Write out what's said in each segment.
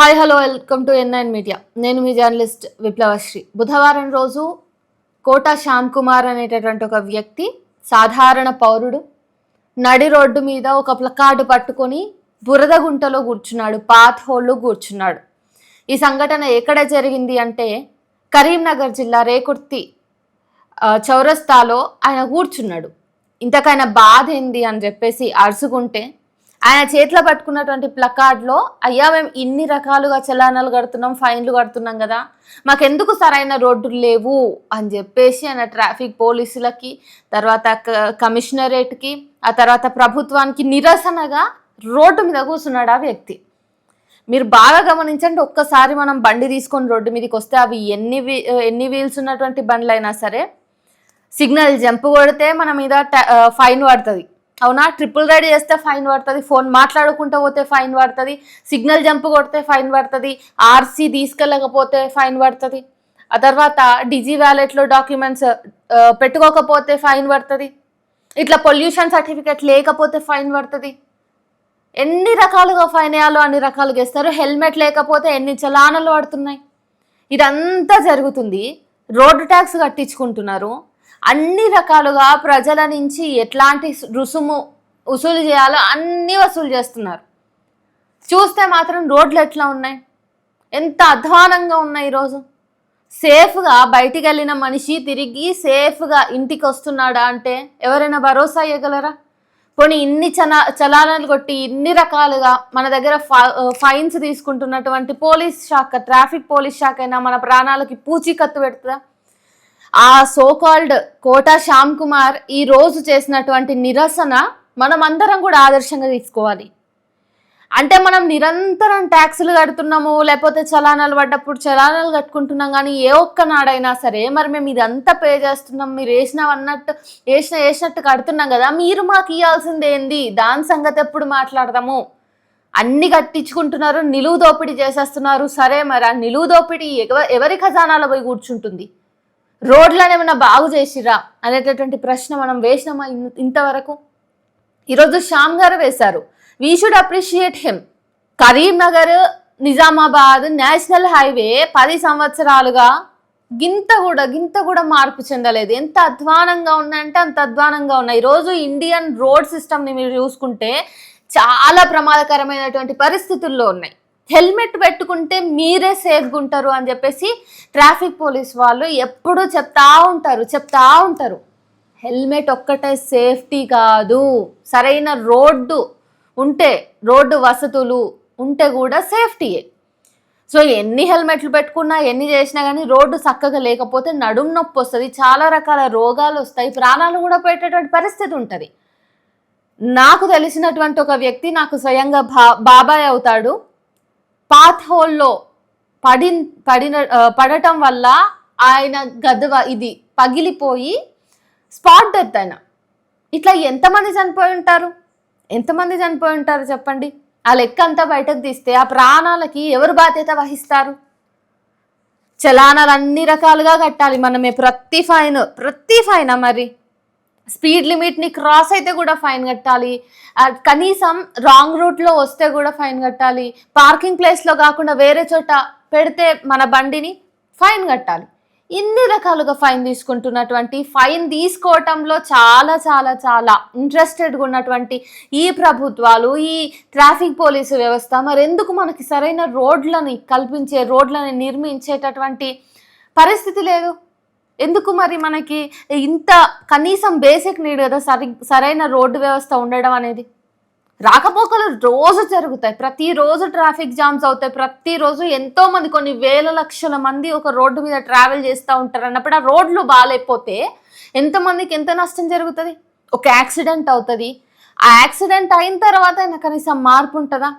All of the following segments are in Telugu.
Hi hello welcome to NIN media. నేను మీ జర్నలిస్ట్ విప్లవశ్రీ. బుధవారం రోజు కోట శ్యామ్ కుమార్ అనేటటువంటి ఒక వ్యక్తి సాధారణ పౌరుడు నడి రోడ్డు మీద ఒక ప్లకార్డు పట్టుకొని బురద గుంటలో కూర్చున్నాడు పాత్ హోల్లో కూర్చున్నాడు. ఈ సంఘటన ఎక్కడ జరిగింది అంటే కరీంనగర్ జిల్లా రేకుర్తి చౌరస్తాలో ఆయన కూర్చున్నాడు. ఇంతకైనా బాధ ఏంది అని చెప్పేసి అరుచుకుంటే ఆయన చేతిలో పట్టుకున్నటువంటి ప్లకార్డ్లో అయ్యా మేము ఇన్ని రకాలుగా చలానాలు కడుతున్నాం ఫైన్లు కడుతున్నాం కదా మాకెందుకు సరైన రోడ్డు లేవు? అని చెప్పేసి ఆయన ట్రాఫిక్ పోలీసులకి తర్వాత క- కమిషనరేట్కి ఆ తర్వాత ప్రభుత్వానికి నిరసనగా రోడ్డు మీద కూర్చున్నాడు ఆ వ్యక్తి. మీరు బాగా గమనించండి ఒక్కసారి మనం బండి తీసుకొని రోడ్డు మీదకి వస్తే అవి ఎన్ని వీ- ఎన్ని వీల్స్ ఉన్నటువంటి బండ్లు అయినా సరే సిగ్నల్ జంప్ కొడితే మన మీద ట- ఫైన్ పడుతుంది. అవునా? ట్రిపుల్ రైడ్ చేస్తే ఫైన్ పడుతుంది. ఫోన్ మాట్లాడుకుంటూ పోతే ఫైన్ పడుతుంది. సిగ్నల్ జంప్ కొడితే ఫైన్ పడుతుంది. ఆర్సీ తీసుకెళ్ళకపోతే ఫైన్ పడుతుంది. ఆ తర్వాత డిజీ వ్యాలెట్లో డాక్యుమెంట్స్ పెట్టుకోకపోతే ఫైన్ పడుతుంది. ఇట్లా పొల్యూషన్ సర్టిఫికేట్ లేకపోతే ఫైన్ పడుతుంది. ఎన్ని రకాలుగా ఫైన్ వేయాలో అన్ని రకాలుగా ఇస్తారు హెల్మెట్ లేకపోతే ఎన్ని చలానాలు పడుతున్నాయి. ఇదంతా జరుగుతుంది. రోడ్డు ట్యాక్స్ కట్టించుకుంటున్నారు. అన్ని రకాలుగా ప్రజల నుంచి ఎట్లాంటి రుసుము వసూలు చేయాలో అన్నీ వసూలు చేస్తున్నారు. చూస్తే మాత్రం రోడ్లు ఎట్లా ఉన్నాయి? ఎంత అధ్వానంగా ఉన్నాయి ఈరోజు. సేఫ్గా బయటికి వెళ్ళిన మనిషి తిరిగి సేఫ్గా ఇంటికి వస్తున్నాడా అంటే ఎవరైనా భరోసా ఇవ్వగలరా పోనీ ఇన్ని చలా చలానాలు కొట్టి ఇన్ని రకాలుగా మన దగ్గర ఫ- ఫైన్స్ తీసుకుంటున్నటువంటి పోలీస్ శాఖ ట్రాఫిక్ పోలీస్ శాఖ అయినా మన ప్రాణాలకి పూచీకత్తు పెడుతుందా? ఆ సోకాల్డ్ కోటా శ్యామ్ కుమార్ ఈ రోజు చేసినటువంటి నిరసన మనం అందరం కూడా ఆదర్శంగా తీసుకోవాలి. అంటే మనం నిరంతరం ట్యాక్సులు కడుతున్నాము లేకపోతే చలానాలు పడ్డప్పుడు చలానాలు కట్టుకుంటున్నాం కానీ ఏ ఒక్క నాడైనా సరే మరి మేము ఇదంతా పే చేస్తున్నాం మీరు వేసినాం అన్నట్టు వేసిన వేసినట్టు కడుతున్నాం కదా మీరు మాకు ఇవ్వాల్సింది ఏంది? దాని సంగతి ఎప్పుడు మాట్లాడదాము? అన్ని కట్టించుకుంటున్నారు నిలువు దోపిడీ చేసేస్తున్నారు. సరే మరి ఆ నిలువు దోపిడీ ఎవ- ఎవరి ఖజానాలో పోయి కూర్చుంటుంది? రోడ్లను ఏమైనా బాగు చేసిరా అనేటటువంటి ప్రశ్న మనం వేసినామా ఇంతవరకు? ఈరోజు శ్యామ్ గారు వేశారు. We should appreciate him Karimnagar Nizamabad national highway పది సంవత్సరాలుగా గింత కూడా గింత కూడా మార్పు చెందలేదు. ఎంత అధ్వానంగా ఉన్నాయంటే అంత అధ్వానంగా ఉన్నాయి. ఈరోజు ఇండియన్ రోడ్ సిస్టమ్ని మీరు చూసుకుంటే చాలా ప్రమాదకరమైనటువంటి పరిస్థితుల్లో ఉన్నాయి. హెల్మెట్ పెట్టుకుంటే మీరే సేఫ్గా ఉంటారు అని చెప్పేసి ట్రాఫిక్ పోలీస్ వాళ్ళు ఎప్పుడూ చెప్తా ఉంటారు చెప్తా ఉంటారు. హెల్మెట్ ఒక్కటే సేఫ్టీ కాదు. సరైన రోడ్డు ఉంటే రోడ్డు వసతులు ఉంటే కూడా సేఫ్టీయే. సో ఎన్ని హెల్మెట్లు పెట్టుకున్నా ఎన్ని చేసినా కానీ రోడ్డు చక్కగా లేకపోతే నడుం నొప్పి వస్తుంది. చాలా రకాల రోగాలు వస్తాయి. ప్రాణాలు కూడా పెట్టేటువంటి పరిస్థితి ఉంటుంది. నాకు తెలిసినటువంటి ఒక వ్యక్తి నాకు స్వయంగా బా బాబాయ్ అవుతాడు. పాత్ హోల్లో పడి పడిన పడటం వల్ల ఆయన గదవ ఇది పగిలిపోయి స్పాట్ డెత్ ఆయన ఇట్లా ఎంతమంది చనిపోయి ఉంటారు? ఎంతమంది చనిపోయి ఉంటారు చెప్పండి? ఆ లెక్క అంతా బయటకు తీస్తే ఆ ప్రాణాలకి ఎవరు బాధ్యత వహిస్తారు? చలానాలు అన్ని రకాలుగా కట్టాలి మనమే. ప్రతి ఫైన్ ప్రతి ఫైనా మరి? స్పీడ్ లిమిట్ని క్రాస్ అయితే కూడా ఫైన్ కట్టాలి. కనీసం రాంగ్ రూట్లో వస్తే కూడా ఫైన్ కట్టాలి. పార్కింగ్ ప్లేస్లో కాకుండా వేరే చోట పెడితే మన బండిని ఫైన్ కట్టాలి. ఇన్ని రకాలుగా ఫైన్ తీసుకుంటున్నటువంటి ఫైన్ తీసుకోవటంలో చాలా చాలా చాలా ఇంట్రెస్టెడ్గా ఉన్నటువంటి ఈ ప్రభుత్వాలు ఈ ట్రాఫిక్ పోలీసు వ్యవస్థ మరి ఎందుకు మనకి సరైన రోడ్లని కల్పించే రోడ్లని నిర్మించేటటువంటి పరిస్థితి లేదు. ఎందుకు మరి మనకి ఇంత కనీసం బేసిక్ నీడ్ కదా సరి సరైన రోడ్డు వ్యవస్థ ఉండడం అనేది? రాకపోకలు రోజు జరుగుతాయి. ప్రతిరోజు ట్రాఫిక్ జామ్స్ అవుతాయి. ప్రతిరోజు ఎంతో మంది కొన్ని వేల లక్షల మంది ఒక రోడ్డు మీద ట్రావెల్ చేస్తూ ఉంటారు అన్నప్పుడు ఆ రోడ్లు బాగాలేకపోతే ఎంతమందికి ఎంత నష్టం జరుగుతుంది? ఒక యాక్సిడెంట్ అవుతుంది. ఆ యాక్సిడెంట్ అయిన తర్వాత అయినా కనీసం మార్పు ఉంటుందా?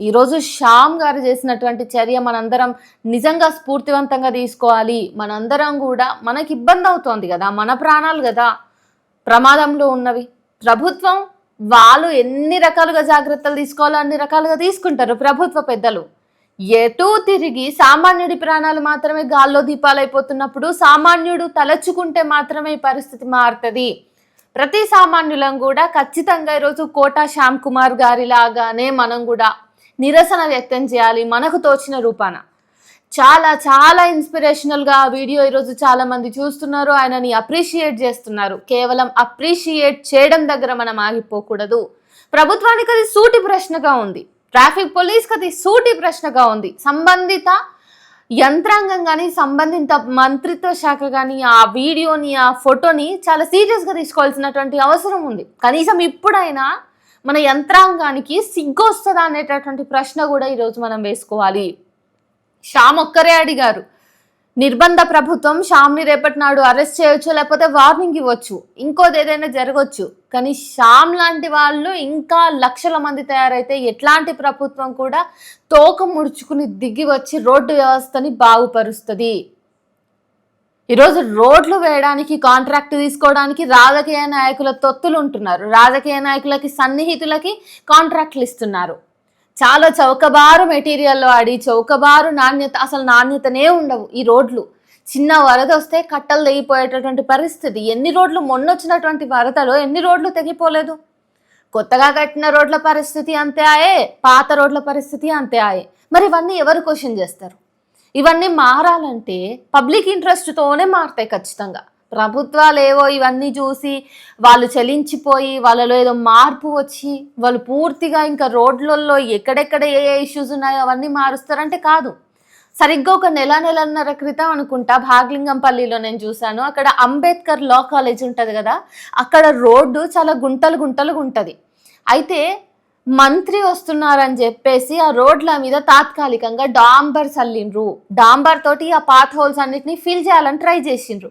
ఈరోజు శ్యామ్ గారు చేసినటువంటి చర్య మనందరం నిజంగా స్ఫూర్తివంతంగా తీసుకోవాలి. మనందరం కూడా మనకి ఇబ్బంది అవుతోంది కదా మన ప్రాణాలు కదా ప్రమాదంలో ఉన్నవి. ప్రభుత్వం వాళ్ళు ఎన్ని రకాలుగా జాగ్రత్తలు తీసుకోవాలో అన్ని రకాలుగా తీసుకుంటారు ప్రభుత్వ పెద్దలు. ఎటు తిరిగి సామాన్యుడి ప్రాణాలు మాత్రమే గాల్లో దీపాలైపోతున్నప్పుడు సామాన్యుడు తలచుకుంటే మాత్రమే ఈ పరిస్థితి మారుతుంది. ప్రతి సామాన్యులం కూడా ఖచ్చితంగా ఈరోజు కోటా శ్యామ్ కుమార్ గారి లాగానే మనం కూడా నిరసన వ్యక్తం చేయాలి మనకు తోచిన రూపాన. చాలా చాలా ఇన్స్పిరేషనల్గా ఆ వీడియో ఈరోజు చాలామంది చూస్తున్నారు. ఆయనని అప్రిషియేట్ చేస్తున్నారు. కేవలం అప్రిషియేట్ చేయడం దగ్గర మనం ఆగిపోకూడదు. ప్రభుత్వానికి అది సూటి ప్రశ్నగా ఉంది. ట్రాఫిక్ పోలీస్కి అది సూటి ప్రశ్నగా ఉంది. సంబంధిత యంత్రాంగం కానీ సంబంధిత మంత్రిత్వ శాఖ కానీ ఆ వీడియోని ఆ ఫోటోని చాలా సీరియస్గా తీసుకోవాల్సినటువంటి అవసరం ఉంది. కనీసం ఇప్పుడైనా మన యంత్రాంగానికి సిగ్గు వస్తుందా అనేటటువంటి ప్రశ్న కూడా ఈరోజు మనం వేసుకోవాలి. శ్యామ్ ఒక్కరే అడిగారు. నిర్బంధ ప్రభుత్వం శ్యామ్ని రేపటి నాడు అరెస్ట్ చేయొచ్చు లేకపోతే వార్నింగ్ ఇవ్వచ్చు. ఇంకోది ఏదైనా జరగవచ్చు కానీ శ్యామ్ లాంటి వాళ్ళు ఇంకా లక్షల మంది తయారైతే ఎట్లాంటి ప్రభుత్వం కూడా తోక ముడుచుకుని దిగి వచ్చి రోడ్డు వ్యవస్థని బాగుపరుస్తుంది. ఈరోజు రోడ్లు వేయడానికి కాంట్రాక్ట్ తీసుకోవడానికి రాజకీయ నాయకుల తొత్తులు ఉంటున్నారు రాజకీయ నాయకులకి సన్నిహితులకి కాంట్రాక్ట్లు ఇస్తున్నారు. చాలా చౌకబారు మెటీరియల్ వాడి చౌకబారు నాణ్యత అసలు నాణ్యతనే ఉండవు ఈ రోడ్లు. చిన్న వరద వస్తే కట్టలు తెగిపోయేటటువంటి పరిస్థితి. ఎన్ని రోడ్లు మొన్న వచ్చినటువంటి వరదలో ఎన్ని రోడ్లు తెగిపోలేదు? కొత్తగా కట్టిన రోడ్ల పరిస్థితి అంతే ఆయే పాత రోడ్ల పరిస్థితి అంతే ఆయే. మరి ఇవన్నీ ఎవరు క్వశ్చన్ చేస్తారు? ఇవన్నీ మారాలంటే పబ్లిక్ ఇంట్రెస్ట్తోనే మారుతాయి ఖచ్చితంగా. ప్రభుత్వాలు ఏవో ఇవన్నీ చూసి వాళ్ళు చలించిపోయి వాళ్ళలో ఏదో మార్పు వచ్చి వాళ్ళు పూర్తిగా ఇంకా రోడ్లలో ఎక్కడెక్కడ ఏ ఏ ఇష్యూస్ ఉన్నాయో అవన్నీ మారుస్తారంటే కాదు. సరిగ్గా ఒక నెల నెలన్నర క్రితం అనుకుంటా భాగ్లింగంపల్లిలో నేను చూశాను. అక్కడ అంబేద్కర్ లా కాలేజ్ ఉంటుంది కదా అక్కడ రోడ్డు చాలా గుంటలు గుంటలుగా ఉంటుంది అయితే మంత్రి వస్తున్నారని చెప్పేసి ఆ రోడ్ల మీద తాత్కాలికంగా డాంబర్ చల్లిండ్రు. డాంబర్ తోటి ఆ పాత్ హోల్స్ అన్నిటిని ఫిల్ చేయాలని ట్రై చేసిండ్రు.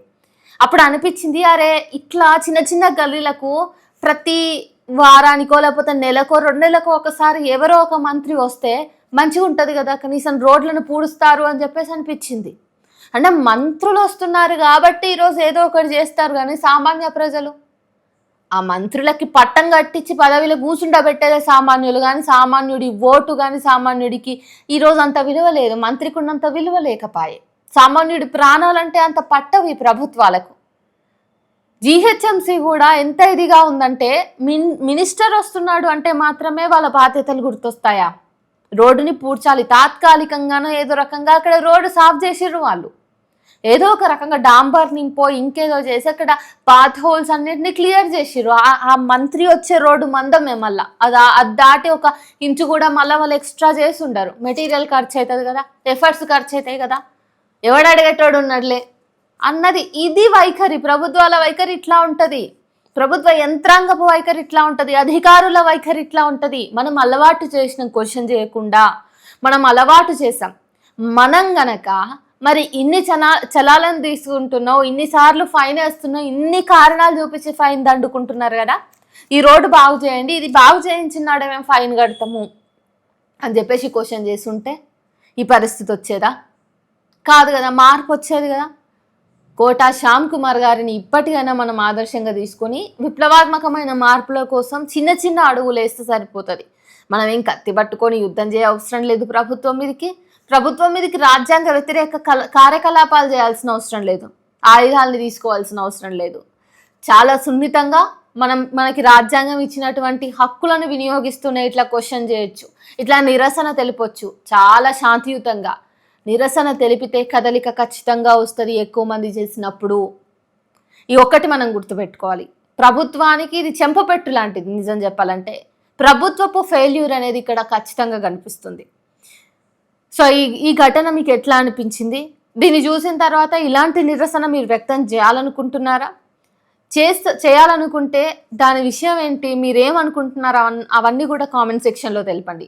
అప్పుడు అనిపించింది అరే ఇట్లా చిన్న చిన్న గల్లీలకు ప్రతి వారానికో లేకపోతే నెలకో రెండు నెలకో ఒకసారి ఎవరో ఒక మంత్రి వస్తే మంచిగా ఉంటుంది కదా కనీసం రోడ్లను పూడుస్తారు అని చెప్పేసి అనిపించింది. అంటే మంత్రులు వస్తున్నారు కాబట్టి ఈరోజు ఏదో ఒకటి చేస్తారు కానీ సామాన్య ప్రజలు. ఆ మంత్రులకి పట్టం కట్టించి పదవిలో కూర్చుండబెట్టేదే సామాన్యులు కానీ సామాన్యుడి ఓటు కానీ సామాన్యుడికి ఈరోజు అంత విలువ లేదు. మంత్రికి ఉన్నంత విలువ లేకపాయే. సామాన్యుడి ప్రాణాలంటే అంత పట్టవు ఈ ప్రభుత్వాలకు. జిహెచ్ఎంసి కూడా ఎంత ఇదిగా ఉందంటే మిన్ మినిస్టర్ వస్తున్నాడు అంటే మాత్రమే వాళ్ళ బాధ్యతలు గుర్తొస్తాయా? రోడ్డుని పూడ్చాలి. తాత్కాలికంగానో ఏదో రకంగా అక్కడ రోడ్డు సాఫ్ చేసిర్రు వాళ్ళు. ఏదో ఒక రకంగా డాంబర్ నింపో ఇంకేదో చేసి అక్కడ పాత్ హోల్స్ అన్నిటిని క్లియర్ చేసిర్రు. ఆ- మంత్రి వచ్చే రోడ్డు మందమే మళ్ళా అది అది దాటి ఒక ఇంచు కూడా మళ్ళీ వాళ్ళు ఎక్స్ట్రా చేసి ఉండరు మెటీరియల్ ఖర్చు అవుతుంది కదా ఎఫర్ట్స్ ఖర్చు అవుతాయి కదా. ఎవడు అడిగేటోడు ఉన్నట్లే అన్నది ఇది వైఖరి ప్రభుత్వాల వైఖరి ఇట్లా ఉంటుంది. ప్రభుత్వ యంత్రాంగపు వైఖరి ఇట్లా ఉంటుంది అధికారుల వైఖరి ఇట్లా ఉంటుంది. మనం అలవాటు చేసిన క్వశ్చన్ చేయకుండా మనం అలవాటు చేసాం. మనం గనక మరి ఇన్ని చలా చలాలను తీసుకుంటున్నావు ఇన్నిసార్లు ఫైన్ వేస్తున్నావు ఇన్ని కారణాలు చూపించి ఫైన్ దండుకుంటున్నారు కదా. ఈ రోడ్డు బాగు చేయండి ఇది బాగు చేయించినాడే మేము ఫైన్ కడతాము అని చెప్పేసి క్వశ్చన్ చేస్తుంటే ఈ పరిస్థితి వచ్చేదా? కాదు కదా మార్పు వచ్చేది కదా. కోటా శ్యామ్ కుమార్ గారిని ఇప్పటికైనా మనం ఆదర్శంగా తీసుకొని విప్లవాత్మకమైన మార్పుల కోసం చిన్న చిన్న అడుగులు వేస్తే సరిపోతుంది. మనం ఏం కత్తి పట్టుకొని యుద్ధం చేయ అవసరం లేదు ప్రభుత్వం మీదకి. ప్రభుత్వం మీదకి రాజ్యాంగ వ్యతిరేక కల- కార్యకలాపాలు చేయాల్సిన అవసరం లేదు. ఆయుధాలని తీసుకోవాల్సిన అవసరం లేదు. చాలా సున్నితంగా మనం మనకి రాజ్యాంగం ఇచ్చినటువంటి హక్కులను వినియోగిస్తూనే ఇట్లా క్వశ్చన్ చేయొచ్చు. ఇట్లా నిరసన తెలిపొచ్చు. చాలా శాంతియుతంగా. నిరసన తెలిపితే కదలిక ఖచ్చితంగా వస్తుంది ఎక్కువ మంది చేసినప్పుడు. ఈ ఒక్కటి మనం గుర్తుపెట్టుకోవాలి. ప్రభుత్వానికి ఇది చెంపపెట్టు లాంటిది నిజం చెప్పాలంటే. ప్రభుత్వపు ఫెయిల్యూర్ అనేది ఇక్కడ ఖచ్చితంగా కనిపిస్తుంది. సో ఈ ఈ ఘటన మీకు ఎట్లా అనిపించింది? దీన్ని చూసిన తర్వాత ఇలాంటి నిరసన మీరు వ్యక్తం చేయాలనుకుంటున్నారా? చేస్త చేయాలనుకుంటే దాని విషయం ఏంటి? మీరేమనుకుంటున్నారా? అవన్నీ కూడా కామెంట్ సెక్షన్లో తెలపండి.